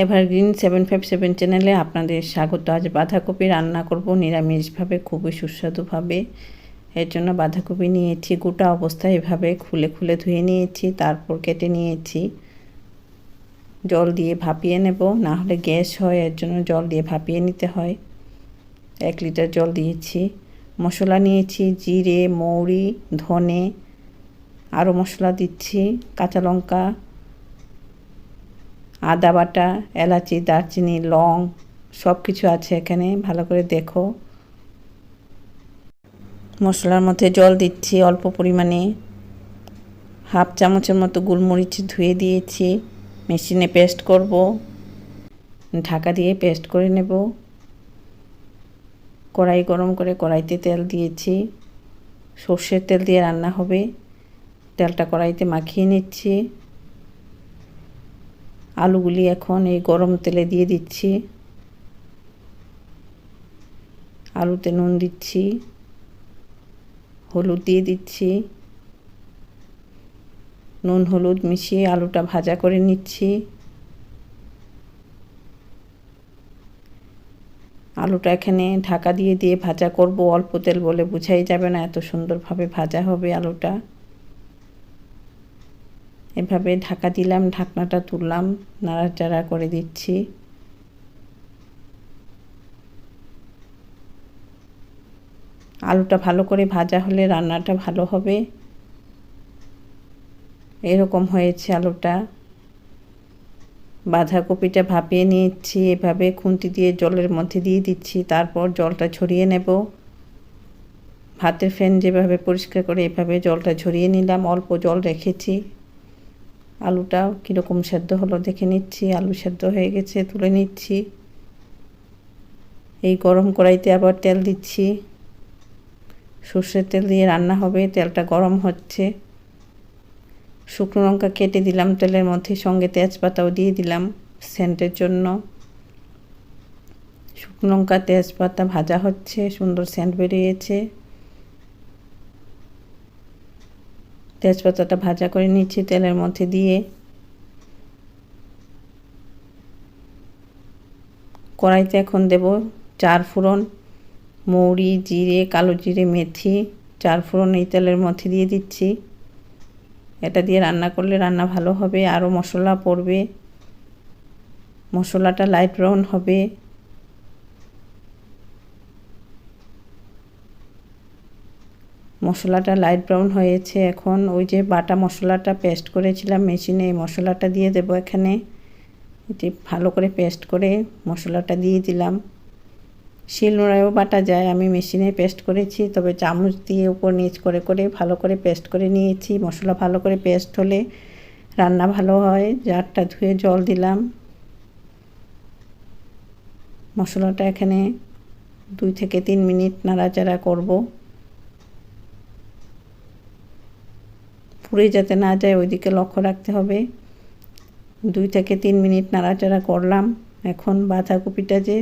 Evergreen seven five seven চ্যানেলে আপনাদের স্বাগত। আজ বাঁধাকপি রান্না করব নিরামিষভাবে, খুবই সুস্বাদুভাবে। এর জন্য বাঁধাকপি নিয়েছি, গোটা অবস্থায় এভাবে খুলে খুলে ধুয়ে নিয়েছি, তারপর কেটে নিয়েছি। জল দিয়ে ভাপিয়ে নেব, না হলে গ্যাস হয়, এর জন্য জল দিয়ে ভাপিয়ে নিতে হয়। এক লিটার জল দিয়েছি। মশলা নিয়েছি, জিরে, মৌরি, ধনে, আরও মশলা দিচ্ছি, কাঁচা লঙ্কা আদা বাটা, এলাচি, দারচিনি, লং সব কিছু আছে এখানে, ভালো করে দেখো। মশলার মধ্যে জল দিচ্ছি অল্প পরিমাণে। হাফ চামচের মতো গোলমরিচ ধুয়ে দিয়েছি। মেশিনে পেস্ট করব। ঢাকা দিয়ে পেস্ট করে নেব। কড়াই গরম করে কড়াইতে তেল দিয়েছি। সর্ষের তেল দিয়ে রান্না হবে। তেলটা কড়াইতে মাখিয়ে নিচ্ছি। আলুগুলি এখন এই গরম তেলে দিয়ে দিচ্ছি। আলুতে নুন দিচ্ছি, হলুদ দিয়ে দিচ্ছি। নুন, হলুদ মিশিয়ে আলুটা ভাজা করে নিচ্ছি। আলুটা এখানে ঢাকা দিয়ে দিয়ে ভাজা করব। অল্প তেল বলে বুঝাই যাবে না, এত সুন্দরভাবে ভাজা হবে আলুটা। এভাবে ঢাকা দিলাম, ঢাকনাটা তুললাম, নাড়াচাড়া করে দিচ্ছি। আলুটা ভালো করে ভাজা হলে রান্নাটা ভালো হবে। এরকম হয়েছে আলুটা। বাঁধাকপিটা ভাপিয়ে নিয়েছি, এভাবে খুন্তি দিয়ে জলের মধ্যে দিয়ে দিচ্ছি, তারপর জলটা ছড়িয়ে নেব। ভাতের ফ্যান যেভাবে পরিষ্কার করে এভাবে জলটা ঝরিয়ে নিলাম, অল্প জল রেখেছি। আলুটা কীরকম সেদ্ধ হলো দেখে নিচ্ছি, আলু সেদ্ধ হয়ে গেছে, তুলে নিচ্ছি। এই গরম কড়াইতে আবার তেল দিচ্ছি। সর্ষের তেল দিয়ে রান্না হবে, তেলটা গরম হচ্ছে। শুকনো লঙ্কা কেটে দিলাম তেলের মধ্যে, সঙ্গে তেজপাতাও দিয়ে দিলাম সেন্টের জন্য। শুকনো লঙ্কা, তেজপাতা ভাজা হচ্ছে, সুন্দর সেন্ট বেরিয়েছে। তেজপাতাটা ভাজা করে নিচ্ছি তেলের মধ্যে দিয়ে। কড়াইতে এখন দেব চার ফোড়ন মৌরি, জিরে, কালো জিরে, মেথি। চার ফোড়ন এই তেলের মধ্যে দিয়ে দিচ্ছি। এটা দিয়ে রান্না করলে রান্না ভালো হবে, আরও মশলা পড়বে। মশলাটা লাইট ব্রাউন হবে। মশলাটা লাইট ব্রাউন হয়েছে এখন। ওই যে বাটা মশলাটা পেস্ট করেছিলাম মেশিনে এই মশলাটা দিয়ে দেব এখানে। এটি ভালো করে পেস্ট করে মশলাটা দিয়ে দিলাম। শিলনোড়ায়ও বাটা যায়, আমি মেশিনে পেস্ট করেছি, তবে চামচ দিয়ে উপর নিচ করে করে ভালো করে পেস্ট করে নিয়েছি। মশলা ভালো করে পেস্ট হলে রান্না ভালো হয়। জারটা ধুয়ে জল দিলাম। মশলাটা এখানে দুই থেকে তিন মিনিট নাড়াচাড়া করব। পুড়ে যাতে না যায়, ওইদিকে লক্ষ্য রাখতে হবে। দুই থেকে তিন মিনিট নাড়াচাড়া করলাম। এখন বাঁধাকপিটা যে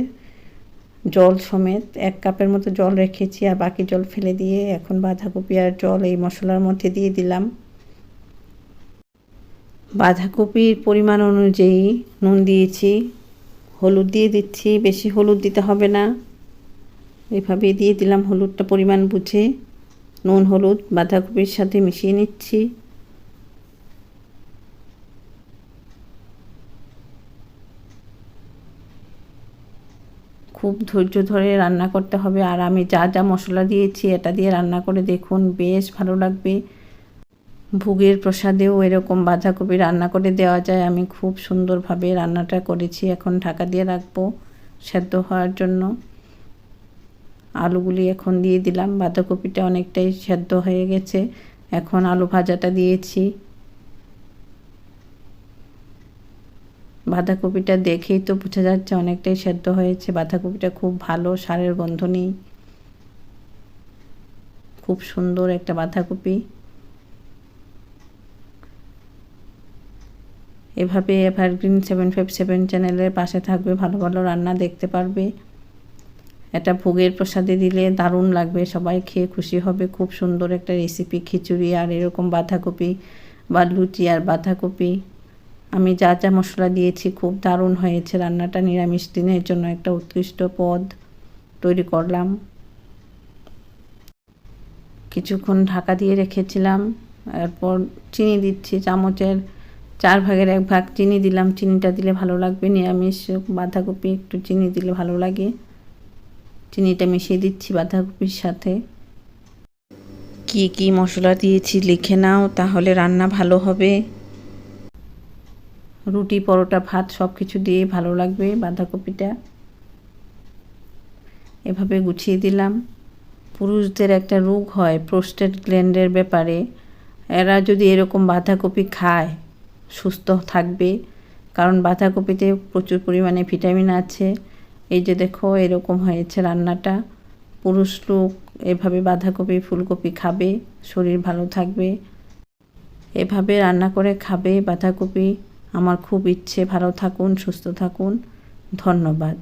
জল সমেত এক কাপের মতো জল রেখেছি আর বাকি জল ফেলে দিয়ে এখন বাঁধাকপি আর জল এই মশলার মধ্যে দিয়ে দিলাম। বাঁধাকপির পরিমাণ অনুযায়ী নুন দিয়েছি। হলুদ দিয়ে দিচ্ছি, বেশি হলুদ দিতে হবে না। এভাবে দিয়ে দিলাম হলুদটা পরিমাণ বুঝে। নুন, হলুদ, বাঁধাকপির সাথে মিশিয়ে নিচ্ছি। খুব ধৈর্য ধরে রান্না করতে হবে। আর আমি যা যা মশলা দিয়েছি, এটা দিয়ে রান্না করে দেখুন, বেশ ভালো লাগবে। ভুগের প্রসাদেও এরকম বাঁধাকপি রান্না করে দেওয়া যায়। আমি খুব সুন্দরভাবে রান্নাটা করেছি, এখন ঢাকা দিয়ে রাখব সেদ্ধ হওয়ার জন্য। আলুগুলি এখন দিয়ে দিলাম, বাঁধাকপিটা অনেকটাই সেদ্ধ হয়ে গেছে। এখন আলু ভাজাটা দিয়েছি। বাঁধাকপিটা দেখেই তো বোঝা যাচ্ছে অনেকটাই সেদ্ধ হয়েছে। বাঁধাকপিটা খুব ভালো, সারের গন্ধ নেই। খুব সুন্দর একটা বাঁধাকপি। এভাবে এভারগ্রিন সেভেন ফাইভ সেভেন চ্যানেলের পাশে থাকবে, ভালো ভালো রান্না দেখতে পারবে। এটা ভোগের প্রসাদে দিলে দারুণ লাগবে, সবাই খেয়ে খুশি হবে। খুব সুন্দর একটা রেসিপি খিচুড়ি আর এরকম বাঁধাকপি বা লুচি আর বাঁধাকপি। আমি যা যা মশলা দিয়েছি, খুব দারুণ হয়েছে। রান্নাটা নিরামিষ দিনের জন্য একটা উৎকৃষ্ট পদ তৈরি করলাম। কিছুক্ষণ ঢাকা দিয়ে রেখেছিলাম। এরপর চিনি দিচ্ছি, চামচের চার ভাগের এক ভাগ চিনি দিলাম। চিনিটা দিলে ভালো লাগবে, নিরামিষ বাঁধাকপি একটু চিনি দিলে ভালো লাগে। চিনিটা মিশিয়ে দিচ্ছি বাঁধাকপির সাথে। কি কি মশলা দিয়েছি লিখে নাও, তাহলে রান্না ভালো হবে। রুটি, পরোটা, ভাত সব কিছু দিয়ে ভালো লাগবে বাঁধাকপিটা। এভাবে গুছিয়ে দিলাম। পুরুষদের একটা রোগ হয় প্রোস্টেট গ্ল্যান্ডের ব্যাপারে। এরা যদি এরকম বাঁধাকপি খায়, সুস্থ থাকবে। কারণ বাঁধাকপিতে প্রচুর পরিমাণে ভিটামিন আছে। এই যে দেখো, এরকম হয়েছে রান্নাটা। পুরুষ লোক এভাবে বাঁধাকপি, ফুলকপি খাবে, শরীর ভালো থাকবে। এভাবে রান্না করে খাবে বাঁধাকপি। আমার খুব ইচ্ছে ভালো থাকুন সুস্থ থাকুন ধন্যবাদ।